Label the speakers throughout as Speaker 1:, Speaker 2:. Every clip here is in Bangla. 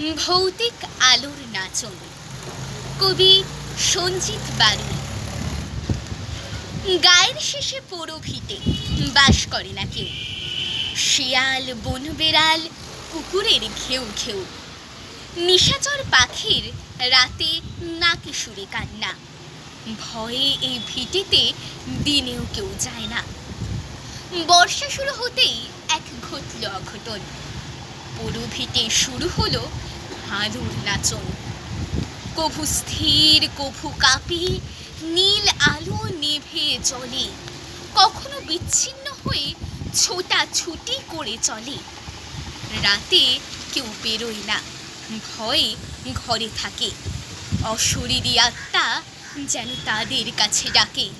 Speaker 1: ভৌতিক আলোর নাচন। কবি সঞ্জিত বারুই। গায়ের শেষে পোড়ো ভিটে বাস করে না কেউ। শিয়াল বন বেড়াল কুকুরের ঘেউ ঘেউ। নিশাচর পাখির রাতে নাকি সুরে কান্না। ভয়ে এই ভিটেতে দিনেও কেউ যায় না। বর্ষা শুরু হতেই এক ঘটল অঘটন। পুরো ভিটে শুরু হলো আলোর নাচন কভু স্থির, কভু কাঁপি, নীল আলো নেভে জলে কখনো বিচ্ছিন্ন হয়ে ছোটা ছুটি করে চলে। রাতে কেউ বেরোয় না, ভয়ে ঘরে থাকে। অশরীরী আত্মা যেন তাদের কাছে ডাকে।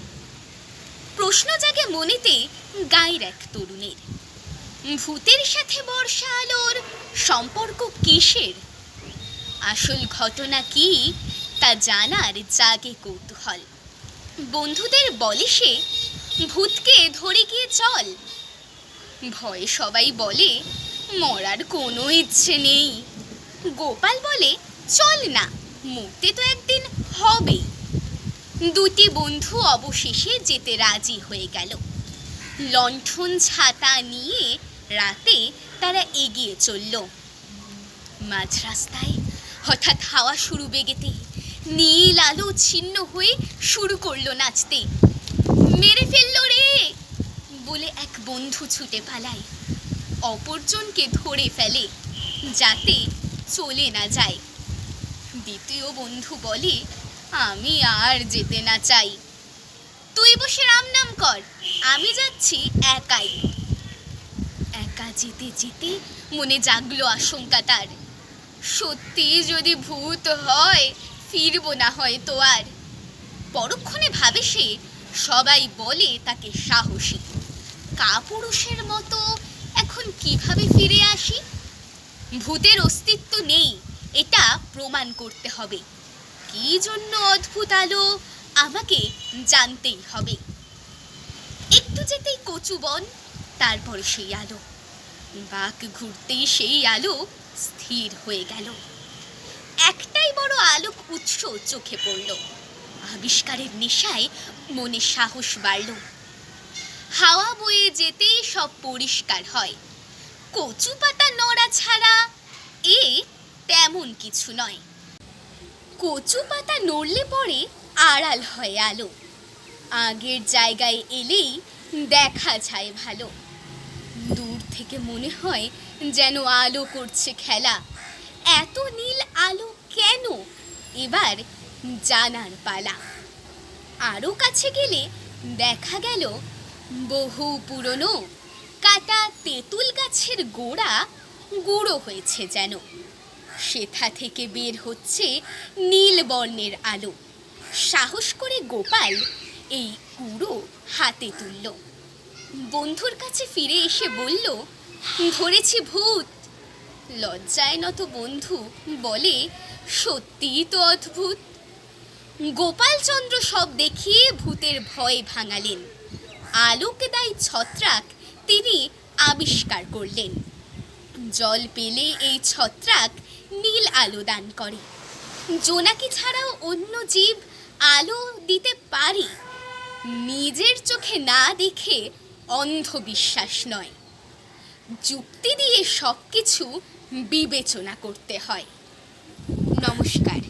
Speaker 1: প্রশ্ন জাগে মনেতে গায়ের এক তরুণের। ভূতের সাথে বর্ষা আলোর সম্পর্ক কিসের? আসল ঘটনা কি তা জানার জাগে কৌতূহল। বন্ধুদের বলে সে, ভূতকে ধরে গিয়ে চল। ভয়ে সবাই বলে, মরার কোনো ইচ্ছে নেই। গোপাল বলে, চল না, মরতে তো একদিন হবেই। দুটি বন্ধু অবশেষে যেতে রাজি হয়ে গেল। লণ্ঠন ছাতা নিয়ে রাতে তারা এগিয়ে চলল। মাঝ রাস্তায় হঠাৎ হাওয়া শুরু বেগেতে। নীল আলো ছিন্ন হয়ে শুরু করল নাচতে। মেরে ফেলল রে! বলে এক বন্ধু ছুটে পালায়। অপরজনকে ধরে ফেলে, যাতে চলে না যায়। দ্বিতীয় বন্ধু বলে, আমি আর যেতে না চাই। তুই বসে রাম নাম কর, আমি যাচ্ছি একাই। একা যেতে যেতে মনে জাগলো আশঙ্কা তার। সত্যি যদি ভূত হয়, ফিরবো না হয় তো আর। পরক্ষণে ভাবে সে, সবাই বলে তাকে সাহসী। কাপুরুষের মতো এখন কীভাবে ফিরে আসি? ভূতের অস্তিত্ব নেই, এটা প্রমাণ করতে হবে। কি জন্য অদ্ভুত আলো আমাকে জানতেই হবে। একটু যেতেই কচু বন তারপর সেই আলো। বাক ঘুরতেই সেই আলো স্থির হয়ে গেল। একটাই বড় আলোক উৎস চোখে পড়ল। আবিষ্কারের নেশায় মনে সাহস বাড়ল। হাওয়া বয়ে যেতেই সব পরিষ্কার হয়। কচু পাতা নড়া ছাড়া এ তেমন কিছু নয়। কচু পাতা নড়লে পরে আড়াল হয় আলো। আগের জায়গায় এলেই দেখা যায় ভালো। দূর থেকে মনে হয় যেন আলো করছে খেলা। এত নীল আলো কেন? এবার জানার পালা। আরও কাছে গেলে দেখা গেল, বহু পুরনো কাটা তেঁতুল গাছের গোড়া গুঁড়ো হয়েছে যেন। সেথা থেকে বের হচ্ছে নীল বর্ণের আলো। সাহস করে গোপাল এই কুড়ো হাতে তুলল। বন্ধুর কাছে ফিরে এসে বলল, ধরেছি ভূত। লজ্জায় নত বন্ধু বলে, সত্যিই তো অদ্ভুত। গোপালচন্দ্র সব দেখিয়ে ভূতের ভয় ভাঙালেন। আলোকদায়ী ছত্রাক তিনি আবিষ্কার করলেন। জল পেলে এই ছত্রাক নীল আলো দান করে। জোনাকি ছাড়াও অন্য জীব আলো দিতে পারে। নিজের চোখে না দেখে অন্ধবিশ্বাস নয়। যুক্তি দিয়ে সব কিছু বিবেচনা করতে হয়। নমস্কার।